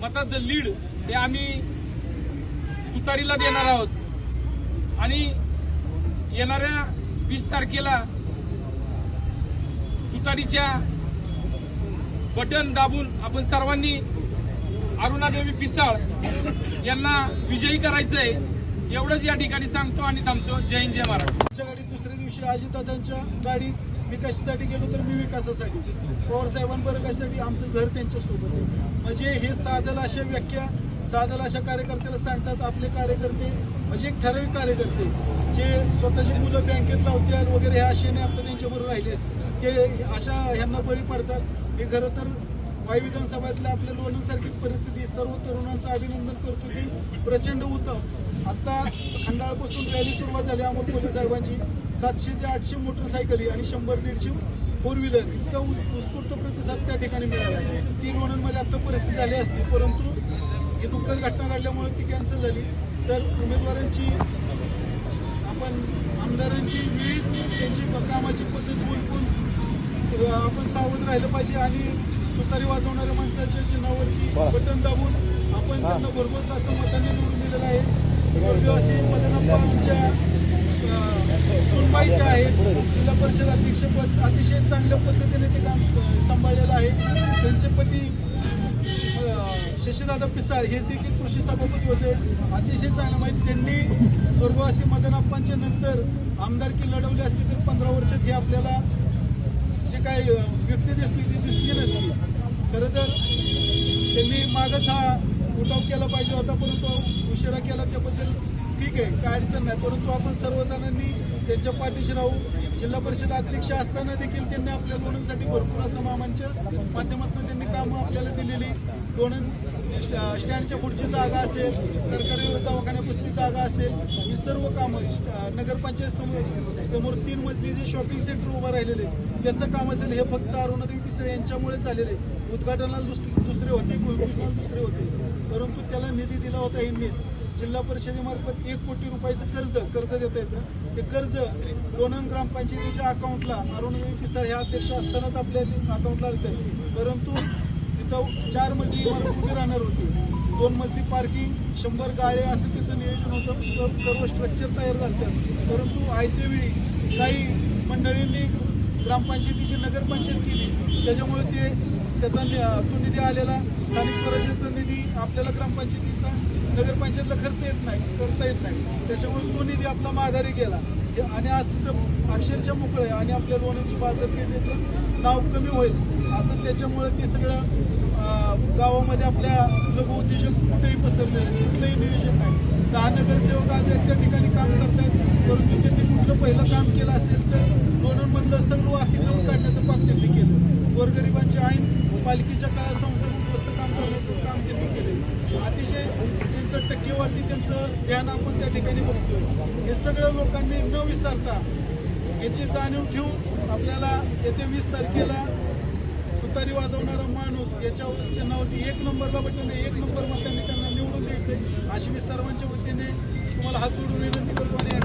मताचं lead हे आम्ही तुतारीला देणार आहोत. आणि येणाऱ्या वीस तारखेला तुतारीच्या बटन दाबून आपण सर्वांनी अरुणादेवी पिसाळ यांना विजयी करायचंय. एवढंच या ठिकाणी सांगतो आणि थांबतो. जय हिंद जय महाराष्ट्र. आमच्या गाडीत दुसऱ्या दिवशी अजितदादांच्या गाडीत मी कशासाठी गेलो तर मी विकासासाठी. पवार साहेबांबरोबर कशासाठी आमचं घर त्यांच्यासोबत आहे. म्हणजे हे साधल अशा व्याख्या साधल अशा कार्यकर्त्याला सांगतात आपले कार्यकर्ते. म्हणजे एक ठराविक कार्यकर्ते. जे स्वतःची मुलं बँकेत लावतात वगैरे ह्या आशेने आपलं त्यांच्याबरोबर राहिले. ते अशा ह्यांना बळी पडतात. हे खरं तर वाई विधानसभातल्या आपल्या लोणंदसारखीच परिस्थिती सर्व तरुणांचं अभिनंदन करतो की प्रचंड होतं आता खंडाळपासून रॅली सुरुवात झाली अमोल कोल्हे साहेबांची. सातशे ते आठशे मोटरसायकली आणि शंभर दीडशे फोर व्हीलर इतका उत्स्फूर्त प्रतिसाद त्या ठिकाणी मिळाला. ती लोणंदमध्ये आता परिस्थिती झाली असती परंतु ही दुःखद घटना घडल्यामुळे ती कॅन्सल झाली. तर उमेदवारांची आपण आमदारांची वेळीच त्यांची कामाची पद्धत ओळखून आपण सावध राहिलं पाहिजे आणि तुतारी वाजवणाऱ्या माणसाच्या चिन्हावरती बटन दाबून आपण त्यांना भरघोस असं मतांनी निवडून दिलेलं आहे. स्वर्गवासी मदनप्पा आमच्या अ, सुनबाई त्या आहेत. जिल्हा परिषद अध्यक्षपद अतिशय चांगल्या पद्धतीने ते काम सांभाळलेलं आहे. त्यांचे पती शशीदादा पिसाळ हे देखील कृषी सभापती होते. अतिशय चांगलं माहिती त्यांनी स्वर्गवासी मदनप्पांच्या नंतर आमदारकी लढवली असती तर पंधरा वर्षात हे आपल्याला काय व्यक्ती दिसली ती दिसली नसती खरं तर त्यांनी मागच हा उठाव केला पाहिजे होता परंतु उशिरा केला त्याबद्दल ठीक आहे काय अडचण नाही. परंतु आपण सर्वजणांनी त्यांच्या पाठीशी राहू. जिल्हा परिषद अध्यक्ष असताना देखील त्यांनी आपल्या लोणंदसाठी भरपूर असं मामांच्या माध्यमातून त्यांनी कामं आपल्याला दिलेली. लोणंद स्टँडच्या पुढची जागा असेल सरकारी दवाखान्यापासली जागा असेल ही सर्व कामं नगरपंचायत समोर समोर तीन मजली जे शॉपिंग सेंटर उभं राहिलेले त्याचं काम असेल हे फक्त अरुणादेवी पिसळे यांच्यामुळे झालेले उद्घाटनाला दुस- दुसरे होते भूमिपूजनाला दुसरे होते. परंतु त्याला निधी दिला होता यांनीच. जिल्हा परिषदेमार्फत एक कोटी रुपयाचं कर्ज कर्ज देता येतं. ते कर्ज लोणंद ग्रामपंचायतीच्या अकाउंटला अरुणादेवी पिसळ हे अध्यक्ष असतानाच आपल्या अकाउंटला परंतु तिथं चार मजली इमारत उभी राहणार होती. दोन मजली पार्किंग शंभर गाळे असं त्याचं नियोजन होतं. सर्व- स्ट्रक्चर तयार झालं परंतु आयत्यावेळी काही मंडळींनी ग्रामपंचायतीची नगरपंचायत केली. त्याच्यामुळे ते त्याचा नि- तो निधी आलेला. स्थानिक स्वराज्याचा निधी आपल्याला ग्रामपंचायतीचा नगरपंचायतला खर्च येत नाही करता येत नाही. त्याच्यामुळे तो निधी आपला माघारी गेला. हे- आणि आज तिथं अक्षरशः मोकळं आहे आणि आपल्या लोणांची बाजारपेठेचं नाव कमी होईल. असं त्याच्यामुळे ते सगळं गावामध्ये आपल्या लघु उद्योजक कुठेही पसरले कुठलंही नियोजन नाही. दहा नगरसेवक आज एकट्या ठिकाणी काम करतात परंतु त्यांनी कुठलं पहिलं काम केलं असेल तर लोणंदमधलं सर्व अतिक्रमण काढण्याचं काम त्यांनी केलं. गोरगरिबांचे आईन पालिकेच्या काळात संसद काम करण्याचं काम त्यांनी केले. अतिशय त्यांचं टक्केवारी त्यांचं ध्यान आपण त्या ठिकाणी बघतोय. हे सगळं लोकांनी न विसरता याची जाणीव ठेवून आपल्याला येत्या वीस तारखेला तुतारी वाजवणारा माणूस याच्यावर चिन्हावरती एक नंबर बटन एक नंबर मतांनी त्यांना निवडून द्यायचंय. अशी मी सर्वांच्या वतीने तुम्हाला हात जोडून विनंती करतो आणि